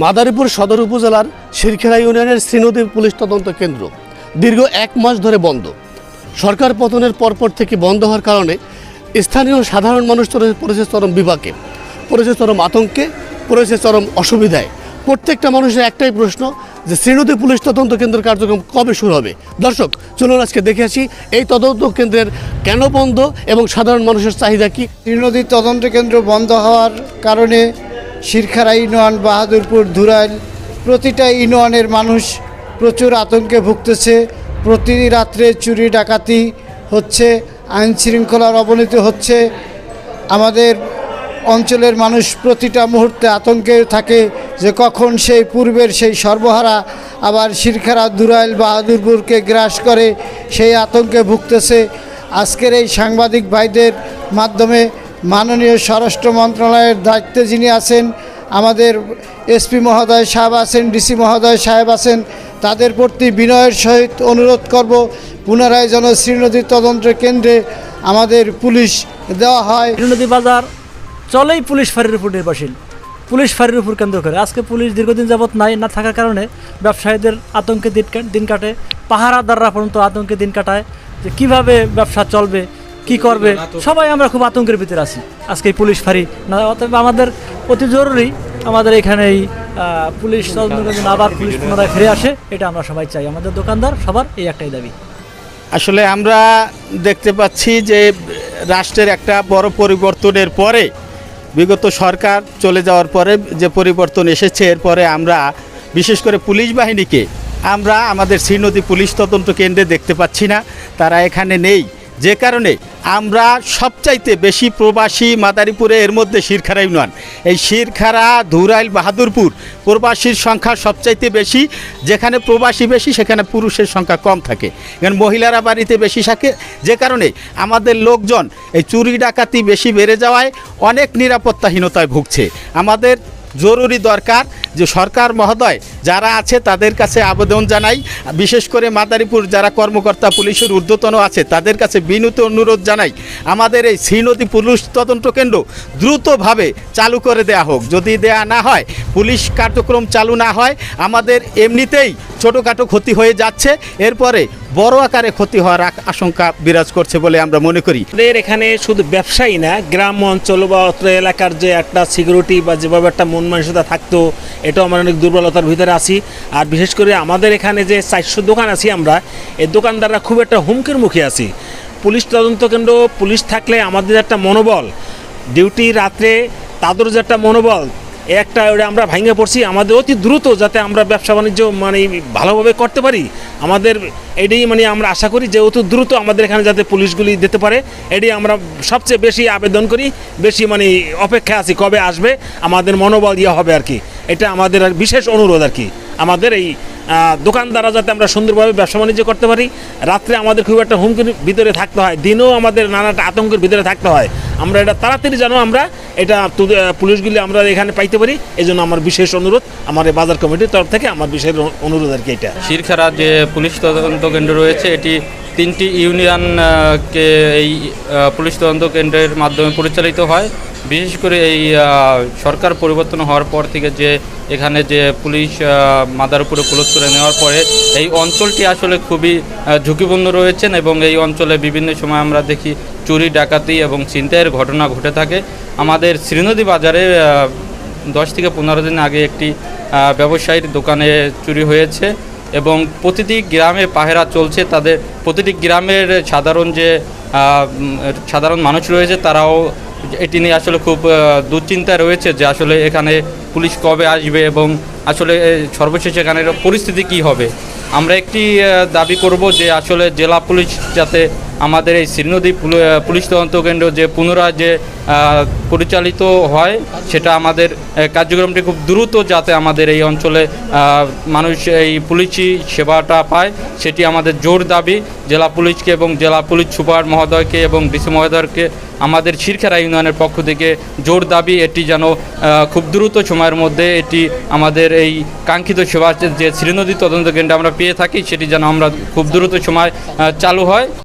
মাদারীপুর সদর উপজেলার শিরখেড়া ইউনিয়নের শ্রীনদী পুলিশ তদন্ত কেন্দ্র। দীর্ঘ এক মাস ধরে বন্ধ। সরকার পতনের পরপর থেকে বন্ধ হওয়ার কারণে স্থানীয় সাধারণ মানুষ পড়েছে চরম বিপাকে, পড়েছে চরম আতঙ্কে, পড়েছে চরম অসুবিধায়। প্রত্যেকটা মানুষের একটাই প্রশ্ন যে শ্রীনদী পুলিশ তদন্ত কেন্দ্রের কার্যক্রম কবে শুরু হবে? দর্শক, চলুন আজকে দেখে আসি এই তদন্ত কেন্দ্রের কেন বন্ধ এবং সাধারণ মানুষের চাহিদা কী? নদীর তদন্ত কেন্দ্র বন্ধ হওয়ার কারণে শিরখারা ইউনিয়ন, বাহাদুরপুর, ধুরাইল, প্রতিটা ইউনিয়নের মানুষ প্রচুর আতঙ্কে ভুগতেছে। প্রতি রাত্রে চুরি, ডাকাতি হচ্ছে, আইন শৃঙ্খলার অবনতি হচ্ছে। আমাদের অঞ্চলের মানুষ প্রতিটা মুহূর্তে আতঙ্কে থাকে যে কখন সেই পূর্বের সেই সর্বহারা আবার শিরখারা দুরাইল বাহাদুরপুরকে গ্রাস করে সেই আতঙ্কে ভুগতেছে। আজকের এই সাংবাদিক ভাইদের মাধ্যমে মাননীয় স্বরাষ্ট্র মন্ত্রণালয়ের দায়িত্বে যিনি আছেন, আমাদের এসপি মহোদয় সাহেব আছেন, ডিসি মহোদয় সাহেব আছেন, তাদের প্রতি বিনয়ের সহিত অনুরোধ করব, পুনরায় যেন শ্রীনদীর তদন্ত কেন্দ্রে আমাদের পুলিশ দেওয়া হয়। নদী বাজার, চলেই পুলিশ ফাঁড়ির উপর নির্ভরশীল। পুলিশ ফাঁড়ির উপর কেন্দ্র করে। আজকে পুলিশ দীর্ঘদিন যাবৎ নাই, না থাকার কারণে ব্যবসায়ীদের আতঙ্কে দিন কাটে। পাহারাদাররা পর্যন্ত আতঙ্কে দিন কাটায় যে কীভাবে ব্যবসা চলবে কি করবে? সবাই আমরা খুব আতঙ্কের ভিতরে আছি। আজকে পুলিশ ফাঁড়ি না অতএব আমাদের অতি জরুরি আমাদের এখানে এই পুলিশ আবার পুলিশ পুনরায় ফিরে আসে এটা আমরা সবাই চাই। আমাদের দোকানদার সবার এই একটাই দাবি। আসলে আমরা দেখতে পাচ্ছি যে রাষ্ট্রের একটা বড় পরিবর্তনের পরে বিগত সরকার চলে যাওয়ার পরে যে পরিবর্তন এসেছে এরপরে আমরা বিশেষ করে পুলিশ বাহিনীকে আমরা আমাদের শ্রীনদী পুলিশ তদন্ত কেন্দ্রে দেখতে পাচ্ছি না। তারা এখানে নেই। যে কারণে আমরা সবচাইতে বেশি প্রবাসী মাদারীপুরে এর মধ্যে শিরখারা ইউনিয়ন। এই শিরখারা, ধুরাইল, বাহাদুরপুর প্রবাসীর সংখ্যা সবচাইতে বেশি। যেখানে প্রবাসী বেশি, সেখানে পুরুষের সংখ্যা কম থাকে। কারণ মহিলারা বাড়িতে বেশি থাকে। যে কারণে আমাদের লোকজন এই চুরি ডাকাতি বেশি বেড়ে যাওয়ায় অনেক নিরাপত্তাহীনতায় ভুগছে। আমাদের জরুরি দরকার যে সরকার মহোদয় যারা আছে তাদের কাছে আবেদন জানাই। বিশেষ করে মাদারীপুর যারা কর্মকর্তা পুলিশের ঊর্ধ্বতন আছে, তাদের কাছে বিনীত অনুরোধ জানাই, আমাদের এই শ্রীনদী পুলিশ তদন্ত কেন্দ্র দ্রুতভাবে চালু করে দেয়া হোক। যদি দেয়া না হয়, পুলিশ কার্যক্রম চালু না হয়, আমাদের এমনিতেই ছোটোখাটো ক্ষতি হয়ে যাচ্ছে, এরপরে বড় আকারে ক্ষতি হওয়ার আশঙ্কা বিরাজ করছে বলে আমরা মনে করি। আমাদের এখানে শুধু ব্যবসায়ী না, গ্রাম অঞ্চল বা অত্র এলাকার যে একটা সিকিউরিটি বা যেভাবে একটা মন মানসিকতা থাকতো, এটাও আমার অনেক দুর্বলতার ভিতরে আছি। আর বিশেষ করে আমাদের এখানে যে চারশো দোকান আছি আমরা, এই দোকানদাররা খুব একটা হুমকির মুখে আছি। পুলিশ তদন্ত কেন্দ্র, পুলিশ থাকলে আমাদের একটা মনোবল। ডিউটি রাত্রে তাদের যে একটা মনোবল একটা ওটা আমরা ভাঙে পড়ছি। আমাদের অতি দ্রুত যাতে আমরা ব্যবসা বাণিজ্য মানে ভালোভাবে করতে পারি। আমাদের এটাই মানে আমরা আশা করি যে অতি দ্রুত আমাদের এখানে যাতে পুলিশগুলি দিতে পারে, এটাই আমরা সবচেয়ে বেশি আবেদন করি। বেশি মানে অপেক্ষা আছি কবে আসবে, আমাদের মনোবল ইয়ে হবে আর কি। এটা আমাদের বিশেষ অনুরোধ আর কি। আমাদের এই দোকানদাররা যাতে আমরা সুন্দরভাবে ব্যবসা বাণিজ্য করতে পারি। রাত্রে আমাদের খুব একটা হুমকির ভিতরে থাকতে হয়। দিনেও আমাদের নানাটা আতঙ্কের ভিতরে থাকতে হয়। আমরা এটা তাড়াতাড়ি যেন আমরা এটা পুলিশগুলি আমরা এখানে পাইতে পারি। এই জন্য আমার বিশেষ অনুরোধ। আমার এই বাজার কমিটির তরফ থেকে আমার বিশেষ অনুরোধ আর কি এটা। শিরখারা যে পুলিশ তদন্ত কেন্দ্র রয়েছে, এটি তিনটি ইউনিয়ন কে এই পুলিশ তদন্ত কেন্দ্রের মাধ্যমে পরিচালিত হয়। বিশেষ করে এই সরকার পরিবর্তন হওয়ার পর থেকে যে এখানে যে পুলিশ মাদার উপরে ক্লোজ করে নেওয়ার পরে এই অঞ্চলটি আসলে খুবই ঝুঁকিপূর্ণ রয়েছেন এবং এই অঞ্চলে বিভিন্ন সময় আমরা দেখি চুরি, ডাকাতি এবং ছিনতাইয়ের ঘটনা ঘটে থাকে। আমাদের শ্রীনদী বাজারে দশ থেকে পনেরো দিন আগে একটি ব্যবসায়ীর দোকানে চুরি হয়েছে। এবং প্রতিটি গ্রামে পাহেরা চলছে, তাদের প্রতিটি গ্রামের সাধারণ যে সাধারণ মানুষ রয়েছে, তারাও এটি নিয়ে আসলে খুব দুশ্চিন্তা রয়েছে যে আসলে এখানে পুলিশ কবে আসবে এবং আসলে সর্বশেষ এখানের পরিস্থিতি কি হবে। আমরা একটি দাবি করব যে আসলে জেলা পুলিশ যাতে আমাদের এই শ্রীনদী পুল- পুলিশ তদন্ত কেন্দ্র যে পুনরায় যে পরিচালিত হয়, সেটা আমাদের কার্যক্রমটি খুব দ্রুত যাতে আমাদের এই অঞ্চলে মানুষ এই পুলিশি সেবাটা পায়, সেটি আমাদের জোর দাবি। জেলা পুলিশকে এবং জেলা পুলিশ সুপার মহোদয়কে এবং ডিসি মহোদয়কে আমাদের শিরখেরা ইউনিয়নের পক্ষ থেকে জোর দাবি। এটি যেন খুব দ্রুত সময়ের মধ্যে এটি আমাদের এই কাঙ্ক্ষিত সেবা যে শ্রীনদী তদন্ত কেন্দ্র আমরা পেয়ে থাকি, সেটি যেন আমরা খুব দ্রুত সময় চালু হয়।